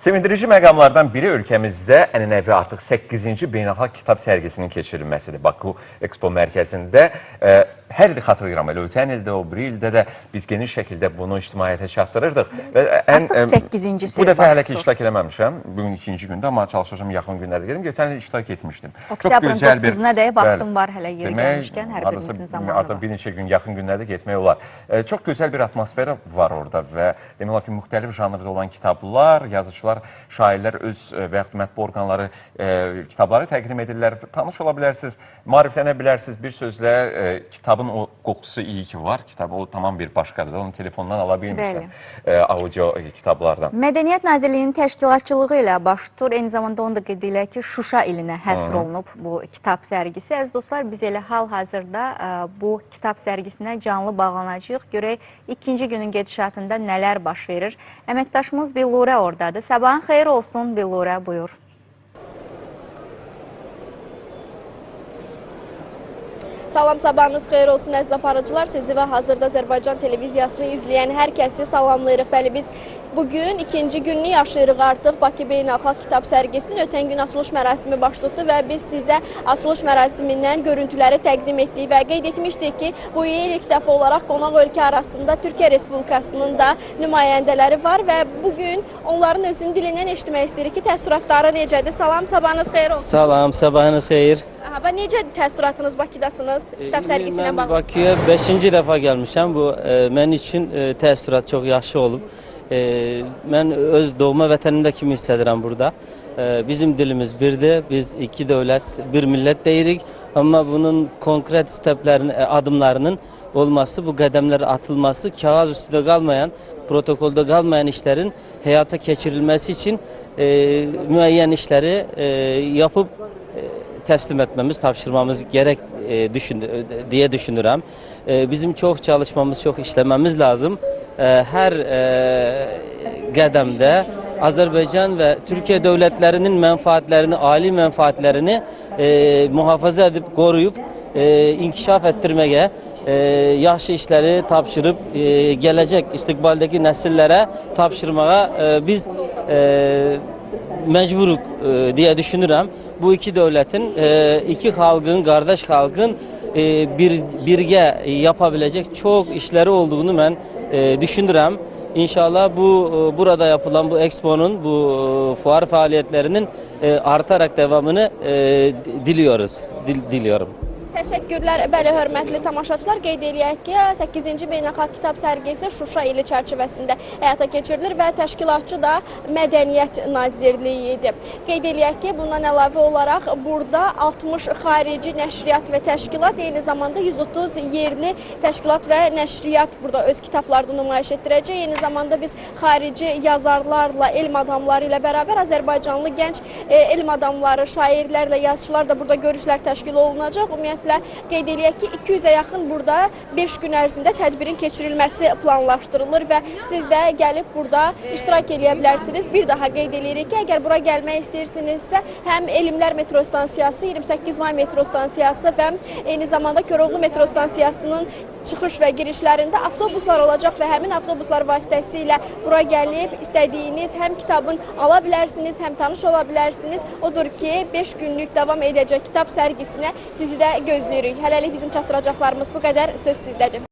Sevindirici məqamlardan biri ölkəmizdə ənənəvi artıq 8-ci beynəlxalq kitab sərgisinin keçirilməsidir. Baku Expo mərkəzində e, hər il xatırlayıram, elə ötən ildə, o bir ildə də biz geniş şəkildə bunu ictimaiyyətə çatdırırdıq. Və ən, Artıq e, səkkizincisi Bu dəfə hələ ki iştirak eləməmişəm. Bugün ikinci gündür, amma çalışacağım yaxın günlərdə gedim. Ötən il iştirak etmişdim. Oktyabrın gözəl bir- 9-una dək vaxtım var hələ yeri gəlmişkən, hər hardasa birimizin zamanı artıq var. bir neçə gün yaxın günlərdə getmək olar. E, çox gözəl bir atmosfera var orada və demək olar ki, müxtəlif janrda olan kitablar, yazıçılar, şairlər öz e, və yaxud mətbu orqanları e, kitabları təqdim edirlər. Tanış ola bilərsiniz, maariflənə bilərsiniz. Bir sözlə e, kitabın o qoxusu iyi ki var. Kitab o tamam bir başqadır. Onu telefondan ala bilmirsən. E, audio e, kitablardan. Mədəniyyət Nazirliyinin təşkilatçılığı ilə baş tutur. Eyni zamanda onu da qeyd edək ki, Şuşa ilinə həsr olunub bu kitab sərgisi. Əziz dostlar, biz elə hal-hazırda ə, bu kitab sərgisinə canlı bağlanacağıq. Görək ikinci günün gedişatında nələr baş verir. Əməkdaşımız Billurə ordadır. Sabahın xeyir olsun Billurə, buyur. Salam, sabahınız xeyir olsun əziz aparıcılar. Sizi və hazırda Azərbaycan televiziyasını izləyən hər kəsi salamlayırıq. Bəli, biz bugün ikinci gününü yaşayırıq artıq Bakı Beynəlxalq Kitab Sərgisinin ötən gün açılış mərasimi baş tutdu və biz sizə açılış mərasimindən görüntüləri təqdim etdik və qeyd etmişdik ki, bu il ilk dəfə olaraq qonaq ölkə arasında Türkiyə Respublikasının da nümayəndələri var və bugün onların özünün dilindən eşitmək istəyirik ki, təəssüratları necədir? Salam, sabahınız xeyir olsun. Salam, sabahınız xeyir. Aha, və necə təəssüratınız Bakıdasınız kitab sərgisinə Mən bağlı? Bakıya 5-ci dəfə gəlmişəm. Bu e, mənim üçün e, təəssürat çox yaxşı olub. E, mən öz doğma vətənimdə kimi hiss edirəm burada. E, bizim dilimiz birdir. Biz iki dövlət, bir millət deyirik. Amma bunun konkret steplərin, e, adımlarının olması, bu qədəmlər atılması kağız üstündə qalmayan, protokolda qalmayan işlərin həyata keçirilməsi üçün e, müəyyən işləri e, yapıb e, təslim etmemiz, tapşırmamız gerek e, düşün, diye düşünürəm. E, bizim çox çalışmamız, çox işləmemiz lazım. E, hər e, qədəmdə Azərbaycan və Türkiyə dövlətlərinin mənfaatlərini, ali mənfaatlərini e, mühafizə edib, qoruyub, inkişaf etdirməyə, e, yaxşı işləri tapşırıb, e, gələcək istiqbaldəki nəsillərə tapşırmağa e, biz e, məcburuq e, deyə düşünürəm. Bu iki dövlətin, e, iki xalqın, qardaş xalqın e, bir birgə yapa biləcək çox işləri olduğunu mən e, düşünürəm. İnşallah bu e, burada yapılan bu Expo'nun, bu e, fuar faaliyetlerinin e, artarak devamını e, di- diliyoruz. Dil, diliyorum. Təşəkkürlər. Bəli, hörmətli tamaşaçılar, qeyd eləyək ki, 8-ci Beynəlxalq Kitab Sərgisi Şuşa ili çərçivəsində həyata keçirilir və təşkilatçı da Mədəniyyət Nazirliyidir. Qeyd eləyək ki, bundan əlavə olaraq burada 60 xarici nəşriyyat və təşkilat, eyni zamanda 130 yerli təşkilat və nəşriyyat burada öz kitablarını nümayiş etdirəcək. Eyni zamanda biz xarici yazarlarla, elm adamları ilə bərabər Azərbaycanlı gənc e, elm adamları, şairlərlə, yazıçılar da burada görüşlər təşkil olunacaq. Ümumiyyətlə qeyd eləyək ki, 200-ə yaxın burada 5 gün ərzində tədbirin keçirilməsi planlaşdırılır və siz də gəlib burada iştirak eləyə bilərsiniz. Bir daha qeyd eləyirik ki, əgər bura gəlmək istəyirsinizsə, həm Elmlər metro stansiyası, 28 may metro stansiyası və eyni zamanda Koroğlu metro stansiyasının çıxış və girişlərində avtobuslar olacaq və həmin avtobuslar vasitəsilə bura gəlib istədiyiniz həm kitabın ala bilərsiniz, həm tanış ola bilərsiniz. Odur ki, 5 günlük davam edəcək kitab sərgisinə sizi də gözləyirik. Hələlik bizim çatdıracaqlarımız bu qədər. Söz sizdədir.